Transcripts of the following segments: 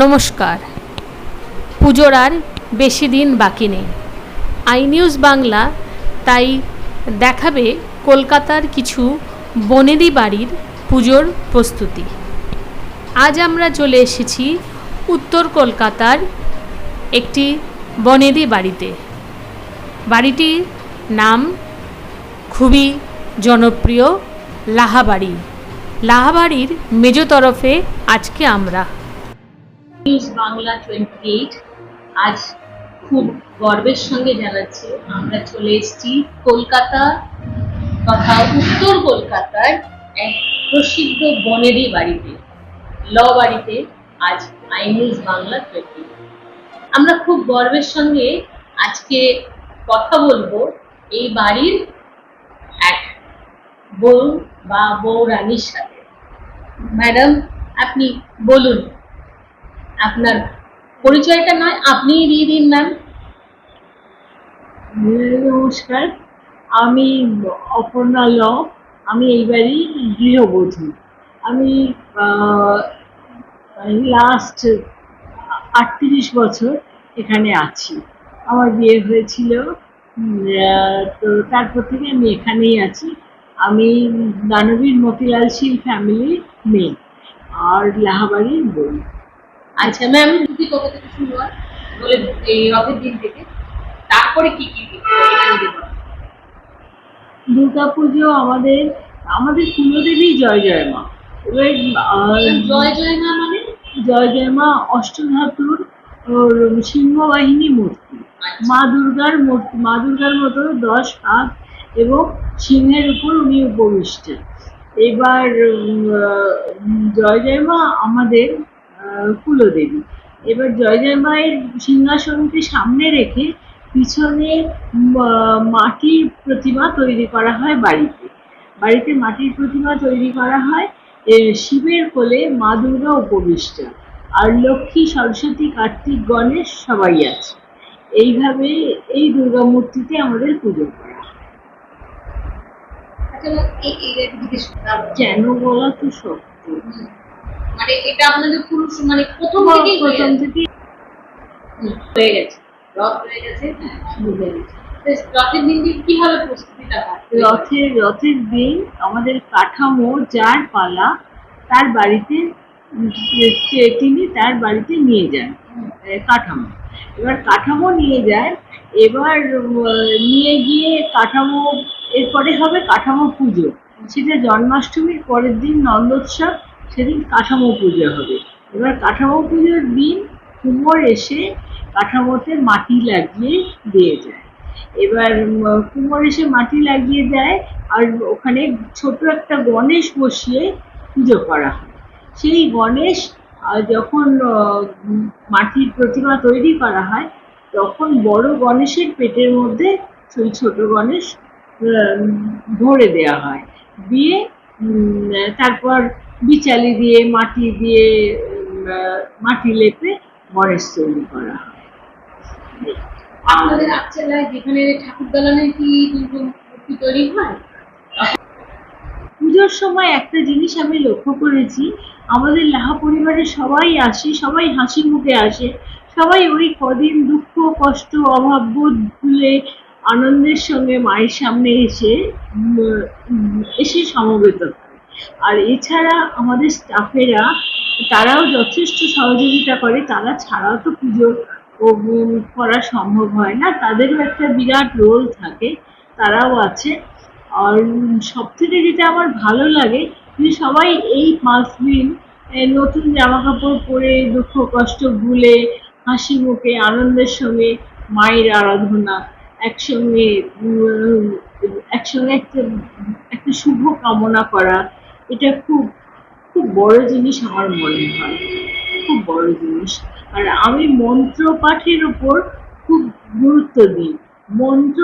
নমস্কার। পুজোর আর বেশি দিন বাকি নেই। আই নিউজ বাংলা তাই দেখাবে কলকাতার কিছু বনেদি বাড়ির পুজোর প্রস্তুতি। আজ আমরা চলে এসেছি উত্তর কলকাতার একটি বনেদি বাড়িতে। বাড়িটির নাম খুবই জনপ্রিয় লাহাবাড়ি। লাহাবাড়ির মেজ তরফে আজকে আমরা নিউজ বাংলা টোয়েন্টি এইট আজ খুব গর্বের সঙ্গে জানাচ্ছি, আমরা চলে এসেছি কলকাতা তথা উত্তর কলকাতার এক প্রসিদ্ধ বনেদি বাড়িতে, ল বাড়িতে আজ আই নিউজ বাংলা টোয়েন্টি আমরা খুব গর্বের সঙ্গে আজকে কথা বলব এই বাড়ির এক বউ বা বউ সাথে। ম্যাডাম, আপনি বলুন। আপনার পরিচয়টা নয়, আপনিই দিয়ে দিন ম্যাম নমস্কার, আমি অপর্ণা ল আমি এইবারই গৃহবধূ। আমি লাস্ট আটত্রিশ বছর এখানে আছি। আমার বিয়ে হয়েছিল তো তারপর থেকে আমি এখানেই আছি। আমি দানবীর মতিলাল শীল ফ্যামিলির মেয়ে, আর লাহাবাড়ির বই আচ্ছা ম্যাম ছুটি কবে থেকে শুরু হয় বলে এই রথের দিন থেকে তারপরে কি কি দুর্গা পুজো আমাদের আমাদের কুলদেবী জয় জয় মা। এবার জয় জয় মা মানে? জয় জয় মা অষ্টধাতুর সিংহবাহিনী মূর্তি। মা দুর্গার মূর্তি মা দুর্গার মতো দশ হাত এবং সিংহের উপর উনি উপবিষ্ট। এবার জয় জয় মা আমাদের কুলদেবী এবার জয় জয় মায়ের সিংহাসনকে সামনে রেখে পিছনে মাটির প্রতিমা তৈরি করা হয় বাড়িতে বাড়িতে মাটির প্রতিমা তৈরি করা হয় শিবের কোলে মা দুর্গা উপবিষ্টা আর লক্ষ্মী সরস্বতী কার্তিক গণেশ সবাই আছে এইভাবে এই দুর্গা মূর্তিতে আমাদের পুজো করা হয়। আচ্ছা। কেন বলা তো সত্য। মানে এটা আপনাদের পুরুষ মানে প্রথম থেকেই প্রথম গেছে? থেকে হুম, হয়ে গেছে। রথ হয়ে গেছে বুঝে গেছে। বেশ, রথের দিন দিন কীভাবে প্রস্তুতিটা রথের রথের দিন আমাদের কাঠামো যার পালা তার বাড়িতে তিনি তার বাড়িতে নিয়ে যান কাঠামো। এবার কাঠামো নিয়ে যায় এবার নিয়ে গিয়ে কাঠামো এরপরে হবে কাঠামো পুজো। সেটা জন্মাষ্টমীর পরের দিন নন্দোৎসব সেদিন কাঠামো পুজো হবে। এবার কাঠামো পুজোর দিন কুমোর এসে কাঠামোতে মাটি লাগিয়ে দিয়ে যায়। এবার কুমোর এসে মাটি লাগিয়ে দেয় আর ওখানে ছোট একটা গণেশ বসিয়ে পুজো করা হয়। সেই গণেশ যখন মাটির প্রতিমা তৈরি করা হয়, তখন বড় গণেশের পেটের মধ্যে সেই ছোট গণেশ ভরে দেওয়া হয়। দিয়ে তারপর বিচালি দিয়ে মাটি দিয়ে মাটি লেপে গণেশ তৈরি করা হয়। আপনাদের যেখানে ঠাকুর দালানের কি মূর্তি তৈরি হয়? পুজোর সময় একটা জিনিস আমি লক্ষ্য করেছি আমাদের লাহা পরিবারের সবাই আসে সবাই হাসি মুখে আসে সবাই ওই কদিন দুঃখ কষ্ট অভাব বোধ ভুলে আনন্দের সঙ্গে মায়ের সামনে এসে এসে সমবেত হয়। আর এছাড়া আমাদের স্টাফেরা তারাও যথেষ্ট সহযোগিতা করে, তারা ছাড়াও তো পুজো করা সম্ভব হয় না। তাদেরও একটা বিরাট রোল থাকে, তারাও আছে। আর সব থেকে যেটা আমার ভালো লাগে, যে সবাই এই পাঁচ দিন নতুন জামা কাপড় পরে দুঃখ কষ্ট ভুলে, হাসি মুখে, আনন্দের সঙ্গে মায়ের আরাধনা, একসঙ্গে একসঙ্গে একটা একটা শুভ কামনা করা এটা খুব খুব বড় জিনিস আমার মনে হয়। খুব বড় জিনিস। আর আমি মন্ত্র পাঠের উপর খুব গুরুত্ব দিই। মন্ত্র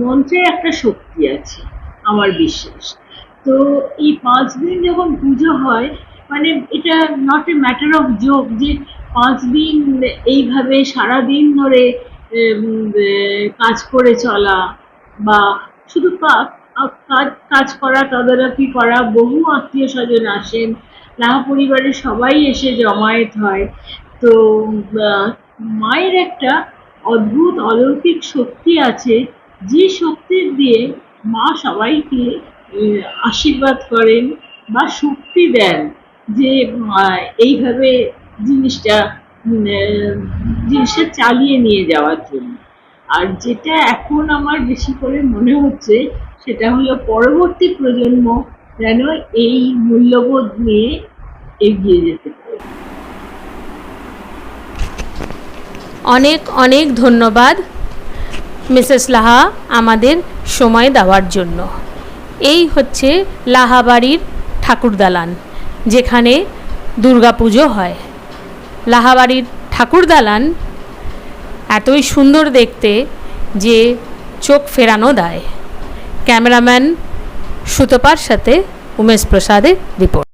মন্ত্রের একটা শক্তি আছে, আমার বিশ্বাস। তো এই পাঁচ দিন যখন পুজো হয় মানে এটা not a matter of joke যে পাঁচ দিন এইভাবে সারা দিন ধরে কাজ করে চলা বা শুধু কাজ করা, তদারকি করা, বহু আত্মীয় স্বজন আসেন। লাহা পরিবারের সবাই এসে জমায়েত হয়। তো মায়ের একটা অদ্ভুত, অলৌকিক শক্তি আছে, যে শক্তির দিয়ে মা সবাইকে আশীর্বাদ করেন বা শক্তি দেন যে এইভাবে জিনিসটা জিনিসটা চালিয়ে নিয়ে যাওয়ার জন্য। আর যেটা এখন আমার বেশি করে মনে হচ্ছে সেটা হলো পরবর্তী প্রজন্ম যেন এই মূল্যবোধ নিয়ে এগিয়ে যেতে পারে। অনেক অনেক ধন্যবাদ মিসেস লাহা আমাদের সময় দেওয়ার জন্য। এই হচ্ছে লাহাবাড়ির ঠাকুরদালান, যেখানে দুর্গাপুজো হয়। লাহাবাড়ির ঠাকুরদালান এতই সুন্দর দেখতে যে চোখ ফেরানো দেয়। ক্যামেরাম্যান সুতপার সাথে উমেশ প্রসাদের রিপোর্ট।